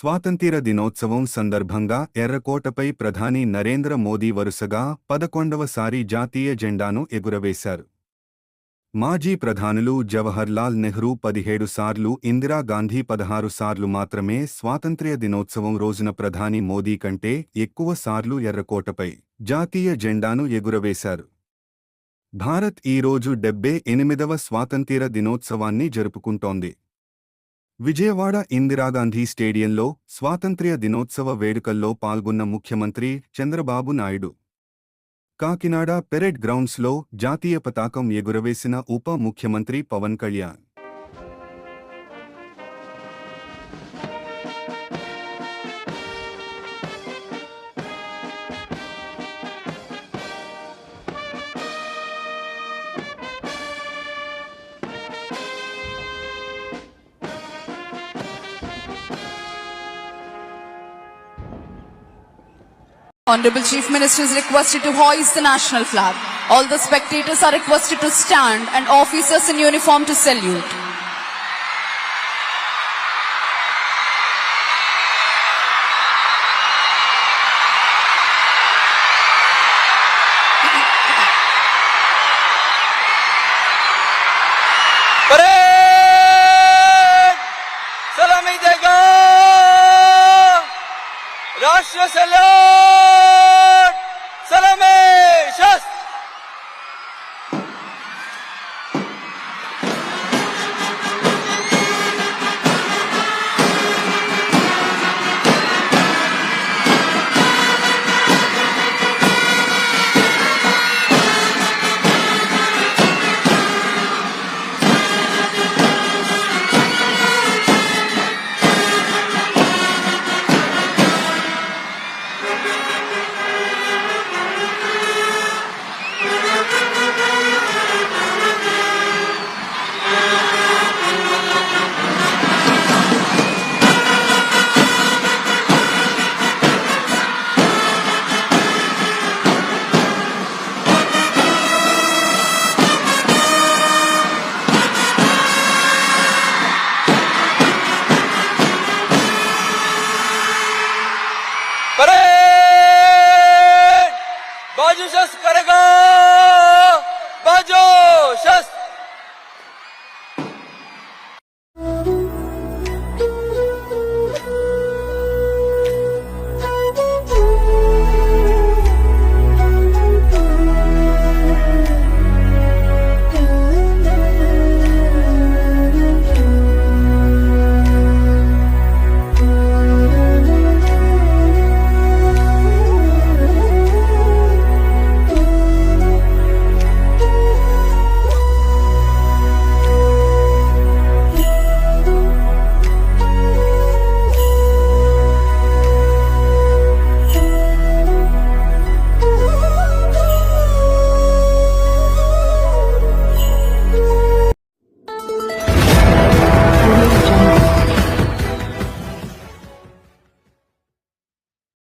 స్వాతంత్ర దినోత్సవం సందర్భంగా ఎర్రకోటపై ప్రధాని నరేంద్ర మోదీ వరుసగా పదకొండవసారి జాతీయ జెండాను ఎగురవేశారు. మాజీ ప్రధానులు జవహర్లాల్ నెహ్రూ పదిహేడు సార్లు ఇందిరాగాంధీ పదహారు సార్లు మాత్రమే స్వాతంత్ర్య దినోత్సవం రోజున ప్రధాని మోదీ కంటే ఎక్కువ సార్లు ఎర్రకోటపై జాతీయ జెండాను ఎగురవేశారు. భారత్ ఈరోజు డెబ్బే ఎనిమిదవ స్వాతంత్ర దినోత్సవాన్ని జరుపుకుంటోంది. విజయవాడ ఇందిరాగాంధీ స్టేడియంలో స్వాతంత్ర్య దినోత్సవ వేడుకల్లో పాల్గొన్న ముఖ్యమంత్రి చంద్రబాబు నాయుడు. కాకినాడ పెరెడ్ గ్రౌండ్స్లో జాతీయ పతాకం ఎగురవేసిన ఉప ముఖ్యమంత్రి Pawan Kalyan. Honorable Chief Minister is requested to hoist the national flag. All the spectators are requested to stand and officers in uniform to salute. Parade! राष्ट्र सलाम सलामी शस्त्र करें बाजू से करेगा